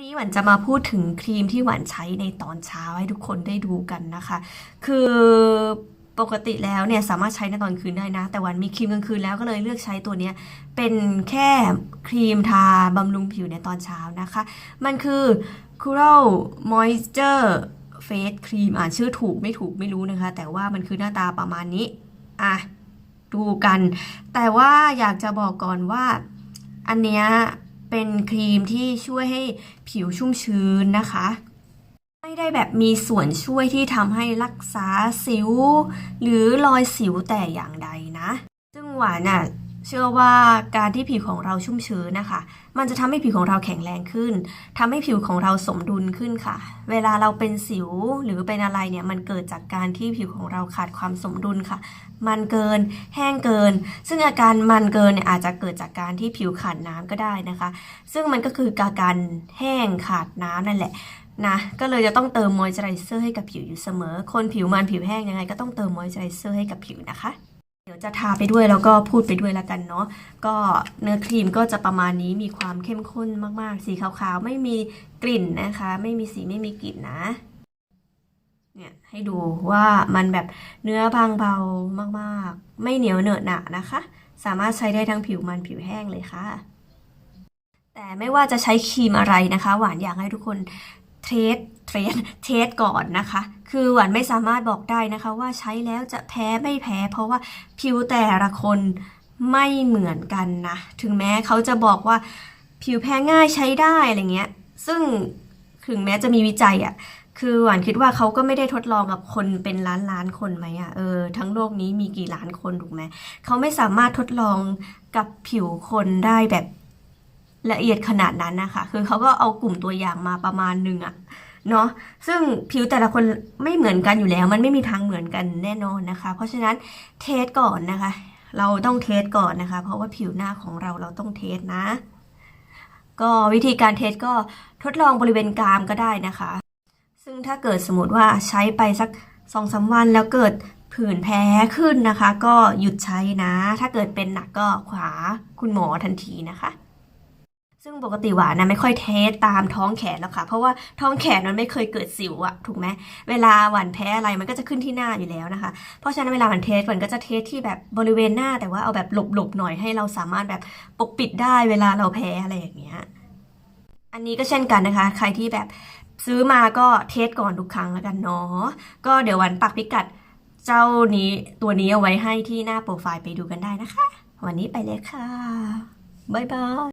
วันนี้หวานจะมาพูดถึงครีมที่หวานใช้ในตอนเช้าให้ทุกคนได้ดูกันนะคะ คือปกติแล้วเนี่ยสามารถใช้ในตอนคืนได้นะ แต่วันมีครีมกลางคืนแล้วก็เลยเลือกใช้ตัวเนี้ยเป็นแค่ครีมทาบำรุงผิวในตอนเช้านะคะ มันคือ Coral Moisture Face Cream อ่านชื่อถูกไม่ถูกไม่รู้นะคะ แต่ว่ามันคือหน้าตาประมาณนี้ อะ ดูกัน แต่ว่าอยากจะบอกก่อนว่าอันเนี้ย เป็นครีมที่ช่วยให้ผิวชุ่มชื้นนะคะ ไม่ได้แบบมีส่วนช่วยที่ทำให้รักษาสิว หรือรอยสิวแต่อย่างใดนะ ซึ่งหวานอะ เชื่อว่าการที่ผิวของเราชุ่มชื้นนะคะ มันจะทำให้ผิวของเราแข็งแรงขึ้นทำให้ผิวของเราสมดุลขึ้นค่ะ เวลาเราเป็นสิวหรือเป็นอะไรเนี่ย มันเกิดจากการที่ผิวของเราขาดความสมดุลค่ะ มันเกิน แห้งเกิน ซึ่งอาการมันเกินเนี่ยอาจจะเกิดจากการที่ผิวขาดน้ำก็ได้นะคะ ซึ่งมันก็คืออาการแห้งขาดน้ำนั่นแหละนะก็เลยจะต้องเติมมอยเจอไรเซอร์ให้กับผิวอยู่เสมอ คนผิวมันผิวแห้งยังไงก็ต้องเติมมอยเจอไรเซอร์ให้กับผิวนะคะ จะทาไปด้วยแล้วก็พูดไปด้วยแล้วกันเนาะก็เนื้อครีมก็จะประมาณนี้มีความเข้มข้นมากๆ สีขาวๆ ไม่มีกลิ่นนะคะ ไม่มีสีไม่มีกลิ่นนะเนี่ยให้ดูว่ามันแบบเนื้อบางเบามากๆ ไม่เหนียวเหนอะหนะนะคะ สามารถใช้ได้ทั้งผิวมันผิวแห้งเลยค่ะ แต่ไม่ว่าจะใช้ครีมอะไรนะคะ หวานอยากให้ทุกคนเทสเทสเทสก่อนนะคะ คือหวานไม่สามารถบอกได้นะคะว่าใช้แล้วจะแพ้ไม่แพ้ เพราะว่าผิวแต่ละคนไม่เหมือนกันนะ ถึงแม้เขาจะบอกว่าผิวแพ้ง่ายใช้ได้อะไรเงี้ย ซึ่งถึงแม้จะมีวิจัยอะคือหวานคิดว่าเขาก็ไม่ได้ทดลองกับคนเป็นล้านล้านคนไหมอะเออ ทั้งโลกนี้มีกี่ล้านคนถูกไหม เขาไม่สามารถทดลองกับผิวคนได้แบบละเอียดขนาดนั้นนะคะ คือเขาก็เอากลุ่มตัวอย่างมาประมาณหนึ่งอะ เนาะซึ่งผิวแต่ละคนไม่เหมือนกันอยู่แล้ว มันไม่มีทางเหมือนกันแน่นอนนะคะ เพราะฉะนั้นเทสก่อนนะคะ เราต้องเทสก่อนนะคะ เพราะว่าผิวหน้าของเราเราต้องเทสนะ ก็วิธีการเทสก็ทดลองบริเวณกรามก็ได้นะคะ ซึ่งถ้าเกิดสมมติว่าใช้ไปสักสองสาวันแล้วเกิดผื่นแพ้ขึ้นนะคะ ก็หยุดใช้นะ ถ้าเกิดเป็นหนักก็ขวาคุณหมอทันทีนะคะ ซึ่งปกติหวานนะไม่ค่อยเทสตามท้องแขนแล้วค่ะ เพราะว่าท้องแขนมันไม่เคยเกิดสิวอะถูกไหมเวลาหวานแพ้อะไรมันก็จะขึ้นที่หน้าอยู่แล้วนะคะ เพราะฉะนั้นเวลาหวานเทสหวานก็จะเทสที่แบบบริเวณหน้าแต่ว่าเอาแบบหลบๆหน่อยให้เราสามารถแบบปกปิดได้เวลาเราแพ้อะไรอย่างเงี้ยอันนี้ก็เช่นกันนะคะ ใครที่แบบซื้อมาก็เทสก่อนทุกครั้งแล้วกันเนาะก็เดี๋ยววันปักพิกัดเจ้านี้ตัวนี้เอาไว้ให้ที่หน้าโปรไฟล์ไปดูกันได้นะคะ วันนี้ไปเลยค่ะ บ๊ายบาย